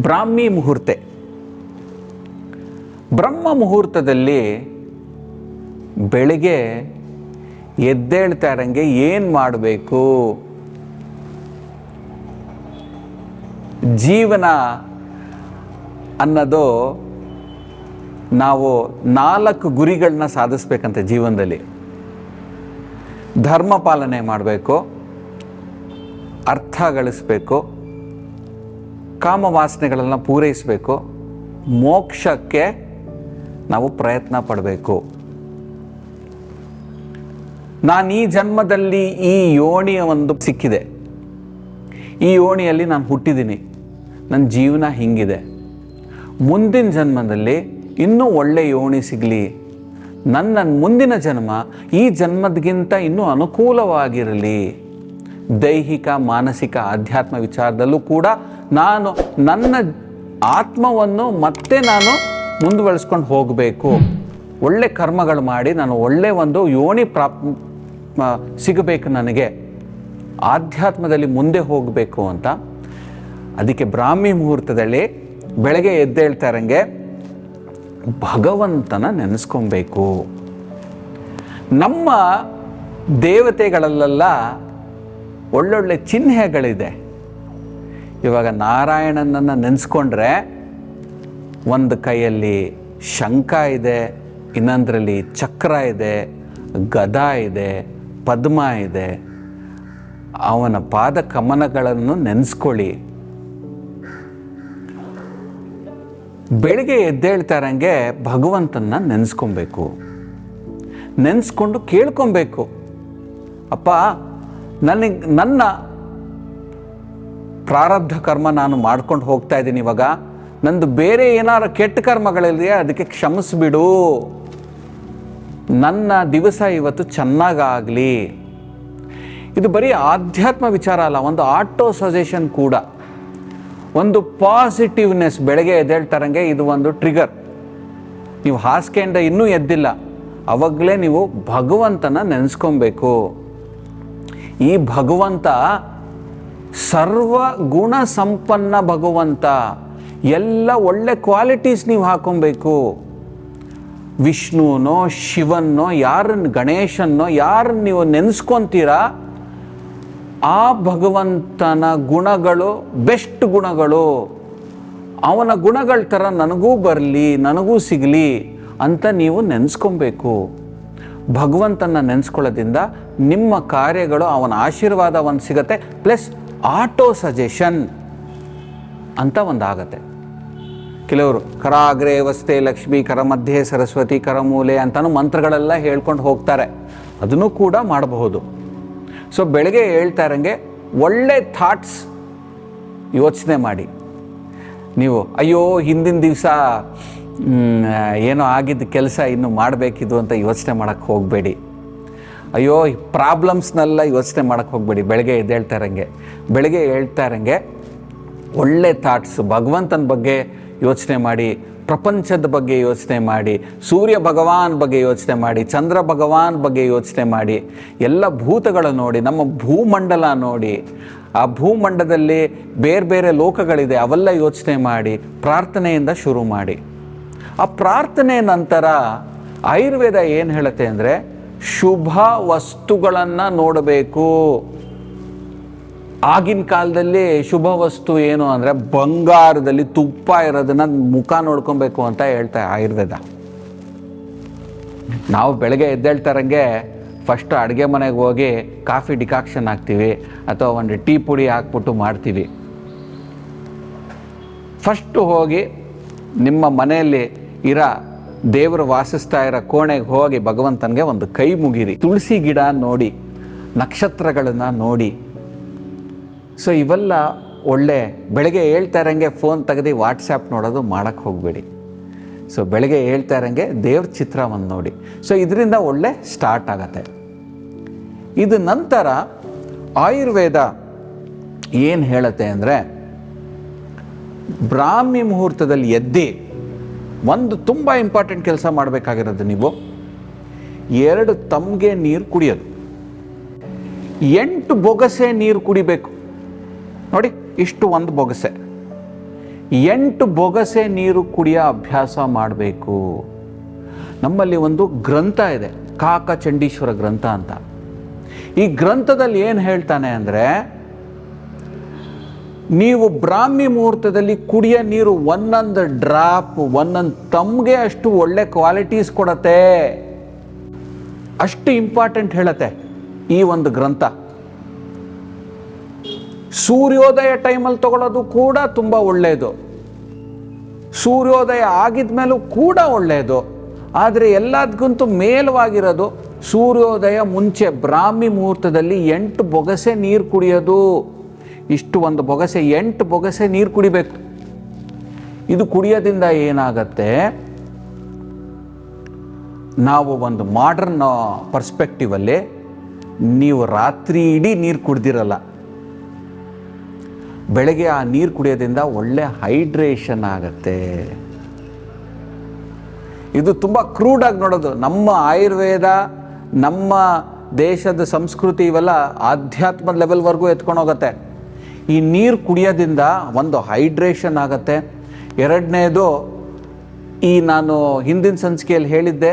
ಬ್ರಾಹ್ಮಿ ಮುಹೂರ್ತೆ. ಬ್ರಹ್ಮ ಮುಹೂರ್ತದಲ್ಲಿ ಬೆಳಿಗ್ಗೆ ಎದ್ದೇಳ್ತಾ ಇರಂಗೆ ಏನು ಮಾಡಬೇಕು? ಜೀವನ ಅನ್ನೋದು ನಾವು ನಾಲ್ಕು ಗುರಿಗಳನ್ನ ಸಾಧಿಸ್ಬೇಕಂತೆ ಜೀವನದಲ್ಲಿ. ಧರ್ಮ ಪಾಲನೆ ಮಾಡಬೇಕು, ಅರ್ಥ ಗಳಿಸ್ಬೇಕು ಕಾಮವಾಸನೆಗಳನ್ನ ಪೂರೈಸಬೇಕು. ಮೋಕ್ಷಕ್ಕೆ ನಾವು ಪ್ರಯತ್ನ ಪಡಬೇಕು. ನಾನು ಈ ಜನ್ಮದಲ್ಲಿ ಈ ಯೋಣಿಯ ಒಂದು ಸಿಕ್ಕಿದೆ. ಈ ಯೋಣಿಯಲ್ಲಿ ನಾನು ಹುಟ್ಟಿದ್ದೀನಿ. ನನ್ನ ಜೀವನ ಹಿಂಗಿದೆ. ಮುಂದಿನ ಜನ್ಮದಲ್ಲಿ ಇನ್ನೂ ಒಳ್ಳೆ ಯೋಣಿ ಸಿಗಲಿ. ನನ್ನ ಮುಂದಿನ ಜನ್ಮ ಈ ಜನ್ಮದ್ಗಿಂತ ಇನ್ನೂ ಅನುಕೂಲವಾಗಿರಲಿ. ದೈಹಿಕ, ಮಾನಸಿಕ, ಆಧ್ಯಾತ್ಮ ವಿಚಾರದಲ್ಲೂ ಕೂಡ ನಾನು ನನ್ನ ಆತ್ಮವನ್ನು ಮತ್ತೆ ನಾನು ಮುಂದುವರಿಸ್ಕೊಂಡು ಹೋಗಬೇಕು. ಒಳ್ಳೆ ಕರ್ಮಗಳು ಮಾಡಿ ನಾನು ಒಳ್ಳೆ ಒಂದು ಯೋನಿ ಪ್ರಾಪ್ ಸಿಗಬೇಕು ನನಗೆ. ಆಧ್ಯಾತ್ಮದಲ್ಲಿ ಮುಂದೆ ಹೋಗಬೇಕು ಅಂತ. ಅದಕ್ಕೆ ಬ್ರಾಹ್ಮಿ ಮುಹೂರ್ತದಲ್ಲಿ ಬೆಳಗ್ಗೆ ಎದ್ದೇಳ್ತಾರಂಗೆ ಭಗವಂತನ ನೆನೆಸ್ಕೊಬೇಕು. ನಮ್ಮ ದೇವತೆಗಳಲ್ಲೆಲ್ಲ ಒಳ್ಳೊಳ್ಳೆ ಚಿಹ್ನೆಗಳಿದೆ. ಇವಾಗ ನಾರಾಯಣನನ್ನು ನೆನೆಸ್ಕೊಂಡ್ರೆ ಒಂದು ಕೈಯಲ್ಲಿ ಶಂಖ ಇದೆ, ಇನ್ನೊಂದರಲ್ಲಿ ಚಕ್ರ ಇದೆ, ಗದ ಇದೆ, ಪದ್ಮ ಇದೆ. ಅವನ ಪಾದ ಕಮನಗಳನ್ನು ನೆನೆಸ್ಕೊಳ್ಳಿ. ಬೆಳಿಗ್ಗೆ ಎದ್ದೇಳ್ತಾರಂಗೆ ಭಗವಂತನ ನೆನೆಸ್ಕೊಬೇಕು. ನೆನೆಸ್ಕೊಂಡು ಕೇಳ್ಕೊಬೇಕು. ಅಪ್ಪ ನನಗೆ ನನ್ನ ಪ್ರಾರಬ್ಧ ಕರ್ಮ ನಾನು ಮಾಡ್ಕೊಂಡು ಹೋಗ್ತಾ ಇದ್ದೀನಿ ಇವಾಗ. ನಂದು ಬೇರೆ ಏನಾರು ಕೆಟ್ಟ ಕರ್ಮಗಳಿದೆಯಾ ಅದಕ್ಕೆ ಕ್ಷಮಿಸ್ಬಿಡು. ನನ್ನ ದಿವಸ ಇವತ್ತು ಚೆನ್ನಾಗಾಗಲಿ. ಇದು ಬರೀ ಆಧ್ಯಾತ್ಮ ವಿಚಾರ ಅಲ್ಲ, ಒಂದು ಆಟೋ ಸಜೆಷನ್ ಕೂಡ. ಒಂದು ಪಾಸಿಟಿವ್ನೆಸ್ ಬೆಳಗ್ಗೆ ಎದ್ದೇಳ್ತಾರಂಗೆ ಇದು ಒಂದು ಟ್ರಿಗರ್. ನೀವು ಹಾಸಿಗೆಯಿಂದ ಇನ್ನೂ ಎದ್ದಿಲ್ಲ, ಅವಾಗಲೇ ನೀವು ಭಗವಂತನ ನೆನೆಸ್ಕೊಬೇಕು. ಈ ಭಗವಂತ ಸರ್ವ ಗುಣ ಸಂಪನ್ನ ಭಗವಂತ. ಎಲ್ಲ ಒಳ್ಳೆ ಕ್ವಾಲಿಟೀಸ್ ನೀವು ಹಾಕೊಬೇಕು. ವಿಷ್ಣುನೋ ಶಿವನ್ನೋ ಯಾರನ್ನ ಗಣೇಶನ್ನೋ ಯಾರನ್ನ ನೀವು ನೆನೆಸ್ಕೊಂತೀರಾ, ಆ ಭಗವಂತನ ಗುಣಗಳು ಬೆಸ್ಟ್ ಗುಣಗಳು. ಅವನ ಗುಣಗಳ ಥರ ನನಗೂ ಬರಲಿ, ನನಗೂ ಸಿಗಲಿ ಅಂತ ನೀವು ನೆನೆಸ್ಕೊಬೇಕು. ಭಗವಂತನ ನೆನೆಸ್ಕೊಳ್ಳೋದ್ರಿಂದ ನಿಮ್ಮ ಕಾರ್ಯಗಳು ಅವನ ಆಶೀರ್ವಾದ ಒಂದು ಸಿಗತ್ತೆ, ಪ್ಲಸ್ ಆಟೋ ಸಜೆಷನ್ ಅಂತ ಒಂದು ಆಗತ್ತೆ. ಕೆಲವರು, ಕರಾಗ್ರೆ ವಸ್ತೆ ಲಕ್ಷ್ಮಿ, ಕರ ಮಧ್ಯೆ, ಸರಸ್ವತಿ ಕರಮೂಲೆ ಅಂತಲೂ ಮಂತ್ರಗಳೆಲ್ಲ ಹೇಳ್ಕೊಂಡು ಹೋಗ್ತಾರೆ. ಅದನ್ನು ಕೂಡ ಮಾಡಬಹುದು. ಸೊ ಬೆಳಗ್ಗೆ ಹೇಳ್ತಾ ಇರಂಗೆ ಒಳ್ಳೆ ಥಾಟ್ಸ್ ಯೋಚನೆ ಮಾಡಿ. ನೀವು, ಅಯ್ಯೋ, ಹಿಂದಿನ ದಿವಸ ಏನೋ ಆಗಿದ್ದ ಕೆಲಸ ಇನ್ನು ಮಾಡಬೇಕಿದು ಅಂತ ಯೋಚನೆ ಮಾಡೋಕ್ಕೆ ಹೋಗಬೇಡಿ. ಅಯ್ಯೋ ಪ್ರಾಬ್ಲಮ್ಸ್ನೆಲ್ಲ ಯೋಚನೆ ಮಾಡೋಕ್ಕೆ ಹೋಗಬೇಡಿ. ಬೆಳಗ್ಗೆ ಎದ್ದೇಳ್ತಾ ಇರಂಗೆ. ಬೆಳಗ್ಗೆ ಹೇಳ್ತಾ ಇರಂಗೆ ಒಳ್ಳೆ ಥಾಟ್ಸ್ ಭಗವಂತನ ಬಗ್ಗೆ ಯೋಚನೆ ಮಾಡಿ, ಪ್ರಪಂಚದ ಬಗ್ಗೆ ಯೋಚನೆ ಮಾಡಿ, ಸೂರ್ಯ ಭಗವಾನ್ ಬಗ್ಗೆ ಯೋಚನೆ ಮಾಡಿ, ಚಂದ್ರ ಭಗವಾನ್ ಬಗ್ಗೆ ಯೋಚನೆ ಮಾಡಿ, ಎಲ್ಲ ಭೂತಗಳ ನೋಡಿ, ನಮ್ಮ ಭೂಮಂಡಲ ನೋಡಿ, ಆ ಭೂಮಂಡಲದಲ್ಲಿ ಬೇರೆ ಬೇರೆ ಲೋಕಗಳಿದೆ, ಅವೆಲ್ಲ ಯೋಚನೆ ಮಾಡಿ, ಪ್ರಾರ್ಥನೆಯಿಂದ ಶುರು ಮಾಡಿ. ಆ ಪ್ರಾರ್ಥನೆ ನಂತರ ಆಯುರ್ವೇದ ಏನು ಹೇಳುತ್ತೆ ಅಂದರೆ ಶುಭ ವಸ್ತುಗಳನ್ನು ನೋಡಬೇಕು. ಆಗಿನ ಕಾಲದಲ್ಲಿ ಶುಭ ವಸ್ತು ಏನು ಅಂದರೆ ಬಂಗಾರದಲ್ಲಿ ತುಪ್ಪ ಇರೋದನ್ನ ಮುಖ ನೋಡ್ಕೊಬೇಕು ಅಂತ ಹೇಳ್ತಾ ಆಯುರ್ವೇದ. ನಾವು ಬೆಳಗ್ಗೆ ಎದ್ದೇಳ್ತಾರಂಗೆ ಫಸ್ಟ್ ಅಡುಗೆ ಮನೆಗೆ ಹೋಗಿ ಕಾಫಿ ಡಿಕಾಕ್ಷನ್ ಹಾಕ್ತೀವಿ ಅಥವಾ ಒಂದು ಟೀ ಪುಡಿ ಹಾಕ್ಬಿಟ್ಟು ಮಾಡ್ತೀವಿ. ಫಸ್ಟು ಹೋಗಿ ನಿಮ್ಮ ಮನೆಯಲ್ಲಿ ಇರೋ ದೇವರು ವಾಸಿಸ್ತಾ ಇರೋ ಕೋಣೆಗೆ ಹೋಗಿ ಭಗವಂತನಿಗೆ ಒಂದು ಕೈ ಮುಗಿರಿ. ತುಳಸಿ ಗಿಡ ನೋಡಿ, ನಕ್ಷತ್ರಗಳನ್ನು ನೋಡಿ. ಸೊ ಇವೆಲ್ಲ ಒಳ್ಳೆ, ಬೆಳಗ್ಗೆ ಹೇಳ್ತಾ ಇರಂಗೆ ಫೋನ್ ತೆಗೆದು ವಾಟ್ಸ್ಯಾಪ್ ನೋಡೋದು ಮಾಡೋಕ್ಕೆ ಹೋಗಬೇಡಿ. ಸೊ ಬೆಳಗ್ಗೆ ಹೇಳ್ತಾ ಇರಂಗೆ ದೇವ್ರ ಚಿತ್ರವನ್ನು ನೋಡಿ. ಸೊ ಇದರಿಂದ ಒಳ್ಳೆ ಸ್ಟಾರ್ಟ್ ಆಗತ್ತೆ. ಇದು ನಂತರ ಆಯುರ್ವೇದ ಏನು ಹೇಳುತ್ತೆ ಅಂದರೆ, ಬ್ರಾಹ್ಮಿ ಮುಹೂರ್ತದಲ್ಲಿ ಎದ್ದಿ ಒಂದು ತುಂಬ ಇಂಪಾರ್ಟೆಂಟ್ ಕೆಲಸ ಮಾಡಬೇಕಾಗಿರೋದು ನೀವು. ಎರಡು ತಮಗೆ ನೀರು ಕುಡಿಯೋದು. ಎಂಟು ಬೊಗಸೆ ನೀರು ಕುಡಿಬೇಕು. ನೋಡಿ, ಇಷ್ಟು ಒಂದು ಬೊಗಸೆ. ಎಂಟು ಬೊಗಸೆ ನೀರು ಕುಡಿಯೋ ಅಭ್ಯಾಸ ಮಾಡಬೇಕು. ನಮ್ಮಲ್ಲಿ ಒಂದು ಗ್ರಂಥ ಇದೆ ಕಾಕ ಚಂಡೀಶ್ವರ ಗ್ರಂಥ ಅಂತ. ಈ ಗ್ರಂಥದಲ್ಲಿ ಏನು ಹೇಳ್ತಾನೆ ಅಂದರೆ ನೀವು ಬ್ರಾಹ್ಮಿ ಮುಹೂರ್ತದಲ್ಲಿ ಕುಡಿಯೋ ನೀರು ಒಂದೊಂದು ಡ್ರಾಪ್, ಒಂದೊಂದು ತಮಗೆ ಅಷ್ಟು ಒಳ್ಳೆ ಕ್ವಾಲಿಟೀಸ್ ಕೊಡತ್ತೆ. ಅಷ್ಟು ಇಂಪಾರ್ಟೆಂಟ್ ಹೇಳತ್ತೆ ಈ ಒಂದು ಗ್ರಂಥ. ಸೂರ್ಯೋದಯ ಟೈಮಲ್ಲಿ ತಗೊಳ್ಳೋದು ಕೂಡ ತುಂಬ ಒಳ್ಳೆಯದು ಸೂರ್ಯೋದಯ ಆಗಿದ ಮೇಲೂ ಕೂಡ ಒಳ್ಳೆಯದು ಆದರೆ ಎಲ್ಲದಕ್ಕಿಂತ ಮೇಲವಾಗಿರೋದು ಸೂರ್ಯೋದಯ ಮುಂಚೆ ಬ್ರಾಹ್ಮಿ ಮುಹೂರ್ತದಲ್ಲಿ ಎಂಟು ಬೊಗಸೆ ನೀರು ಕುಡಿಯೋದು. ಇಷ್ಟು ಒಂದು ಬೊಗಸೆ, ಎಂಟು ಬೊಗಸೆ ನೀರು ಕುಡಿಬೇಕು. ಇದು ಕುಡಿಯೋದಿಂದ ಏನಾಗತ್ತೆ? ನಾವು ಒಂದು ಮಾಡ್ರನ್ ಪರ್ಸ್ಪೆಕ್ಟಿವಲ್ಲಿ ನೀವು ರಾತ್ರಿ ಇಡೀ ನೀರು ಕುಡ್ದಿರಲ್ಲ. ಬೆಳಗ್ಗೆ ಆ ನೀರು ಕುಡಿಯೋದ್ರಿಂದ ಒಳ್ಳೆ ಹೈಡ್ರೇಷನ್ ಆಗತ್ತೆ. ಇದು ತುಂಬ ಕ್ರೂಡಾಗಿ ನೋಡೋದು. ನಮ್ಮ ಆಯುರ್ವೇದ, ನಮ್ಮ ದೇಶದ ಸಂಸ್ಕೃತಿ ಇವೆಲ್ಲ ಆಧ್ಯಾತ್ಮದ ಲೆವೆಲ್ವರೆಗೂ ಎತ್ಕೊಂಡು ಹೋಗುತ್ತೆ. ಈ ನೀರು ಕುಡಿಯೋದ್ರಿಂದ ಒಂದು ಹೈಡ್ರೇಷನ್ ಆಗುತ್ತೆ. ಎರಡನೇದು, ಈ ನಾನು ಹಿಂದಿನ ಸಂಚಿಕೆಯಲ್ಲಿ ಹೇಳಿದ್ದೆ,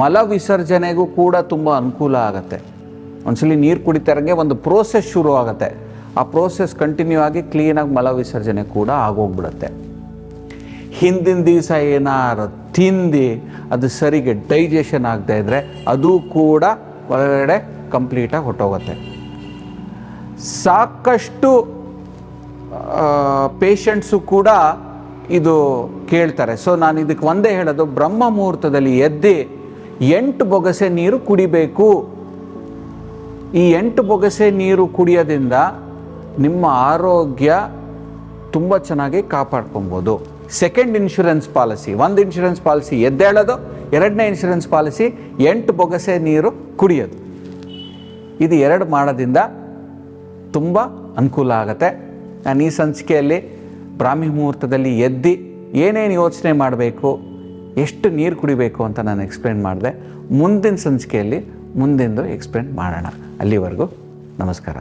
ಮಲ ವಿಸರ್ಜನೆಗೂ ಕೂಡ ತುಂಬ ಅನುಕೂಲ ಆಗುತ್ತೆ. ಒಂದ್ಸಲಿ ನೀರು ಕುಡಿತಾರಂಗೆ ಒಂದು ಪ್ರೋಸೆಸ್ ಶುರು ಆಗುತ್ತೆ. ಆ ಪ್ರೋಸೆಸ್ ಕಂಟಿನ್ಯೂ ಆಗಿ ಕ್ಲೀನಾಗಿ ಮಲ ವಿಸರ್ಜನೆ ಕೂಡ ಆಗೋಗ್ಬಿಡುತ್ತೆ. ಹಿಂದಿನ ದಿವಸ ಏನಾದ್ರು ತಿಂದು ಅದು ಸರಿಗೆ ಡೈಜೆಷನ್ ಆಗದೆ ಇದ್ದರೆ ಅದು ಕೂಡ ಒಳಗಡೆ ಕಂಪ್ಲೀಟಾಗಿ ಹೊಟ್ಟೋಗುತ್ತೆ ಸಾಕಷ್ಟು ಪೇಷಂಟ್ಸು ಕೂಡ ಇದು ಕೇಳ್ತಾರೆ. ಸೊ ನಾನು ಇದಕ್ಕೆ ಒಂದೇ ಹೇಳೋದು, ಬ್ರಹ್ಮ ಮುಹೂರ್ತದಲ್ಲಿ ಎದ್ದು ಎಂಟು ಬೊಗಸೆ ನೀರು ಕುಡಿಬೇಕು. ಈ ಎಂಟು ಬೊಗಸೆ ನೀರು ಕುಡಿಯೋದ್ರಿಂದ ನಿಮ್ಮ ಆರೋಗ್ಯ ತುಂಬ ಚೆನ್ನಾಗಿ ಕಾಪಾಡ್ಕೊಬೋದು. ಸೆಕೆಂಡ್ ಇನ್ಶೂರೆನ್ಸ್ ಪಾಲಿಸಿ ಒಂದು ಇನ್ಶೂರೆನ್ಸ್ ಪಾಲಿಸಿ ಎದ್ದೇಳೋದು ಎರಡನೇ ಇನ್ಶೂರೆನ್ಸ್ ಪಾಲಿಸಿ ಎಂಟು ಬೊಗಸೆ ನೀರು ಕುಡಿಯೋದು. ಇದು ಎರಡು ಮಾಡೋದ್ರಿಂದ ತುಂಬ ಅನುಕೂಲ ಆಗುತ್ತೆ. ನಾನು ಈ ಸಂಚಿಕೆಯಲ್ಲಿ ಬ್ರಾಹ್ಮಿ ಮುಹೂರ್ತದಲ್ಲಿ ಎದ್ದು ಏನೇನು ಯೋಚನೆ ಮಾಡಬೇಕು, ಎಷ್ಟು ನೀರು ಕುಡಿಬೇಕು ಅಂತ ನಾನು ಎಕ್ಸ್ಪ್ಲೇನ್ ಮಾಡಿದೆ. ಮುಂದಿನ ಸಂಚಿಕೆಯಲ್ಲಿ ಮುಂದಿಂದು ಎಕ್ಸ್ಪ್ಲೇನ್ ಮಾಡೋಣ. ಅಲ್ಲಿವರೆಗೂ ನಮಸ್ಕಾರ.